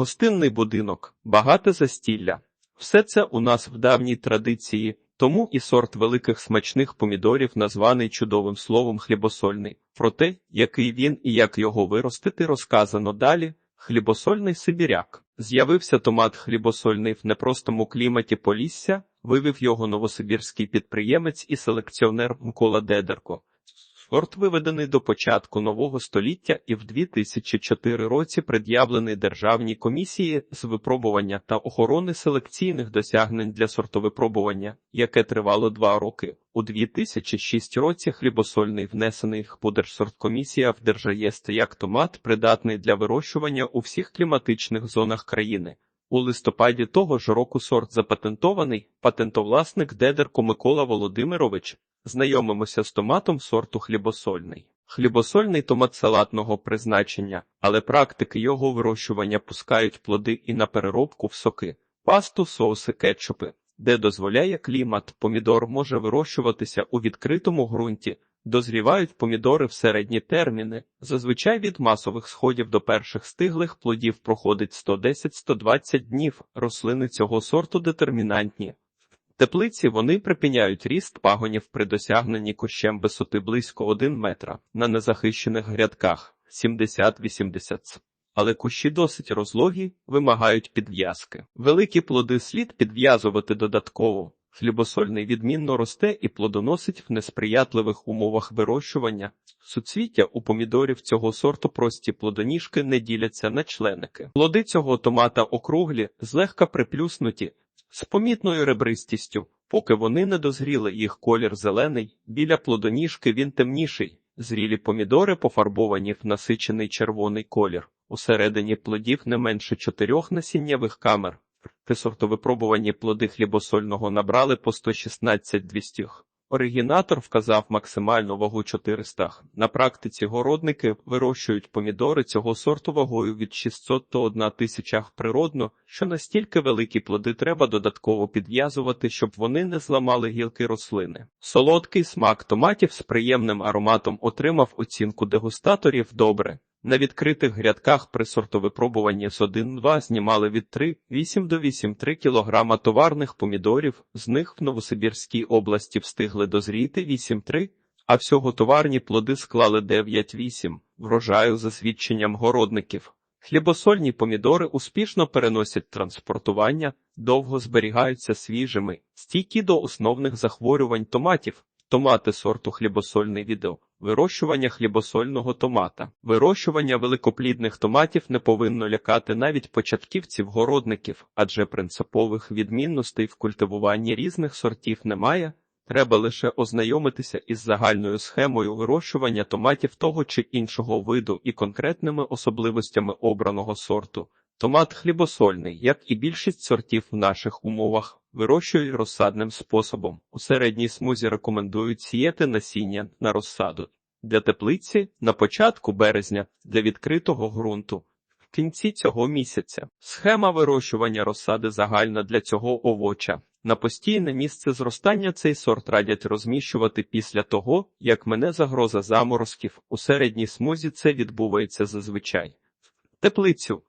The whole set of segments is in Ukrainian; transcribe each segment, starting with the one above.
гостинний будинок, багате застілля. Все це у нас в давній традиції, тому і сорт великих смачних помідорів названий чудовим словом хлібосольний. Про те, який він і як його виростити, розказано далі. Хлібосольний сибіряк. З'явився томат хлібосольний в непростому кліматі Полісся, вивів його новосибірський підприємець і селекціонер Микола Дедерко. Сорт виведений до початку нового століття і в 2004 році пред'явлений Державній комісії з випробування та охорони селекційних досягнень для сортовипробування, яке тривало два роки. У 2006 році хлібосольний внесений в в Держреєстр як томат придатний для вирощування у всіх кліматичних зонах країни. У листопаді того ж року сорт запатентований, патентовласник Дедерко Микола Володимирович. Знайомимося з томатом сорту хлібосольний. Хлібосольний томат салатного призначення, але практики його вирощування пускають плоди і на переробку в соки, пасту, соуси, кетчупи, де дозволяє клімат, помідор може вирощуватися у відкритому ґрунті. Дозрівають помідори в середні терміни. Зазвичай від масових сходів до перших стиглих плодів проходить 110-120 днів. Рослини цього сорту детермінантні. Теплиці вони припиняють ріст пагонів при досягненні кущем висоти близько 1 метра на незахищених грядках 70-80. Але кущі досить розлогі, вимагають підв'язки. Великі плоди слід підв'язувати додатково. Хлібосольний відмінно росте і плодоносить в несприятливих умовах вирощування. Суцвіття у помідорів цього сорту прості плодоніжки не діляться на членики. Плоди цього томата округлі, злегка приплюснуті, з помітною ребристістю. Поки вони не дозріли, їх колір зелений, біля плодоніжки він темніший. Зрілі помідори пофарбовані в насичений червоний колір. Усередині плодів не менше чотирьох насіннєвих камер. При сортовипробуванні плоди хлібосольного набрали по 116-200. Оригінатор вказав максимальну вагу 400. На практиці городники вирощують помідори цього сорту вагою від 600 до 1 тисяча природно, що настільки великі плоди треба додатково підв'язувати, щоб вони не зламали гілки рослини. Солодкий смак томатів з приємним ароматом отримав оцінку дегустаторів добре. На відкритих грядках при сортовипробуванні з 1-2 знімали від 3,8 до 8,3 кг товарних помідорів, з них в Новосибірській області встигли дозріти 8,3, а всього товарні плоди склали 9,8, врожаю за свідченням городників. Хлібосольні помідори успішно переносять транспортування, довго зберігаються свіжими, стійкі до основних захворювань томатів, томати сорту хлібосольний відео. Вирощування хлібосольного томата. Вирощування великоплідних томатів не повинно лякати навіть початківців-городників, адже принципових відмінностей в культивуванні різних сортів немає. Треба лише ознайомитися із загальною схемою вирощування томатів того чи іншого виду і конкретними особливостями обраного сорту. Томат хлібосольний, як і більшість сортів в наших умовах, вирощують розсадним способом. У середній смузі рекомендують сіяти насіння на розсаду. Для теплиці на початку березня, для відкритого ґрунту. В кінці цього місяця. Схема вирощування розсади загальна для цього овоча. На постійне місце зростання цей сорт радять розміщувати після того, як мене загроза заморозків. У середній смузі це відбувається зазвичай. Теплицю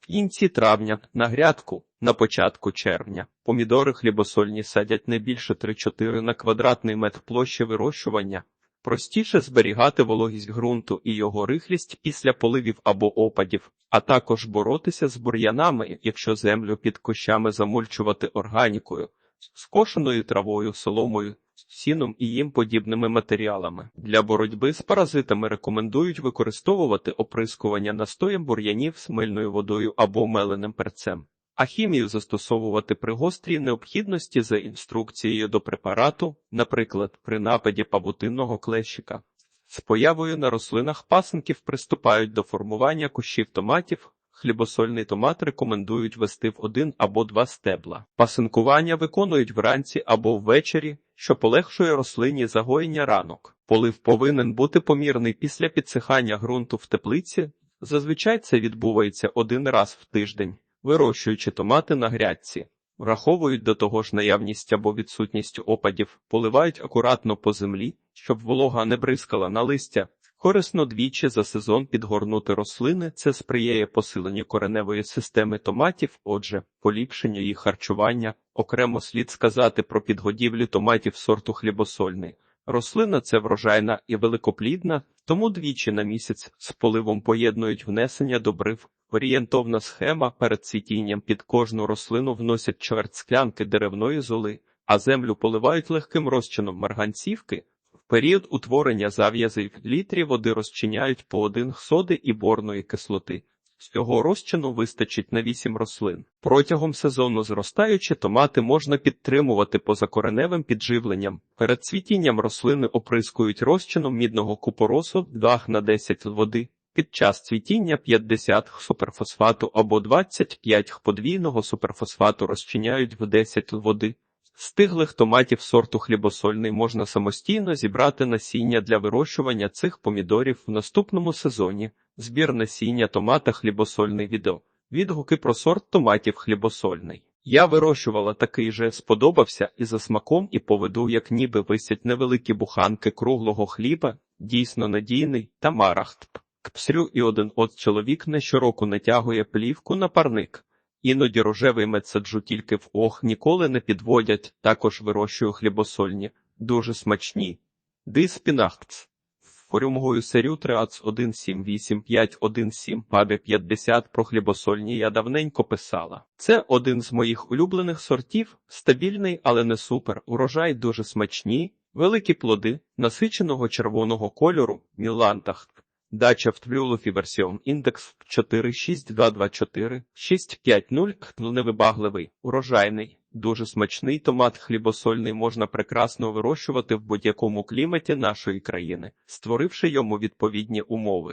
в кінці травня на грядку на початку червня. Помідори хлібосольні садять не більше 3-4 на квадратний метр площі вирощування. Простіше зберігати вологість ґрунту і його рихлість після поливів або опадів, а також боротися з бур'янами, якщо землю під кущами замульчувати органікою, скошеною травою, соломою, сіном і їм подібними матеріалами. Для боротьби з паразитами рекомендують використовувати оприскування настоєм бур'янів з мильною водою або меленим перцем. А хімію застосовувати при гострій необхідності за інструкцією до препарату, наприклад, при нападі павутинного клещика. З появою на рослинах пасенків приступають до формування кущів томатів. Хлібосольний томат рекомендують вести в один або два стебла. Пасинкування виконують вранці або ввечері, що полегшує рослині загоєння ранок. Полив повинен бути помірний після підсихання ґрунту в теплиці. Зазвичай це відбувається один раз в тиждень. Вирощуючи томати на грядці, враховують до того ж наявність або відсутність опадів, поливають акуратно по землі, щоб волога не бризкала на листя. Корисно двічі за сезон підгорнути рослини, це сприяє посиленню кореневої системи томатів, отже, поліпшенню їх харчування. Окремо слід сказати про підгодівлю томатів сорту хлібосольний. Рослина це врожайна і великоплідна, тому двічі на місяць з поливом поєднують внесення добрив. Орієнтовна схема перед цвітінням під кожну рослину вносять чверть склянки деревної золи, а землю поливають легким розчином марганцівки. Період утворення зав'язей в літрі води розчиняють по один соди і борної кислоти. Цього розчину вистачить на 8 рослин. Протягом сезону зростаючі томати можна підтримувати позакореневим підживленням. Перед цвітінням рослини оприскують розчином мідного купоросу 2 на 10 води. Під час цвітіння 50 суперфосфату або 25 подвійного суперфосфату розчиняють в 10 води. Стиглих томатів сорту хлібосольний можна самостійно зібрати насіння для вирощування цих помідорів в наступному сезоні. Збір насіння томата хлібосольний відео. Відгуки про сорт томатів хлібосольний. Я вирощувала такий же, сподобався і за смаком, і по як ніби висять невеликі буханки круглого хліба, дійсно надійний та марахт. Кпсрю і один от чоловік не щороку натягує плівку на парник. Іноді рожевий мед саджу тільки в ох, ніколи не підводять, також вирощую хлібосольні, дуже смачні. Диспінахтс. Форюмгою серю Триац 178517 пабі 50 про хлібосольні я давненько писала. Це один з моїх улюблених сортів, стабільний, але не супер. Урожай дуже смачні, великі плоди, насиченого червоного кольору, мілантахт. Дача в Твлюлофі версіон індекс 46224 650 невибагливий, урожайний, дуже смачний томат хлібосольний можна прекрасно вирощувати в будь-якому кліматі нашої країни, створивши йому відповідні умови.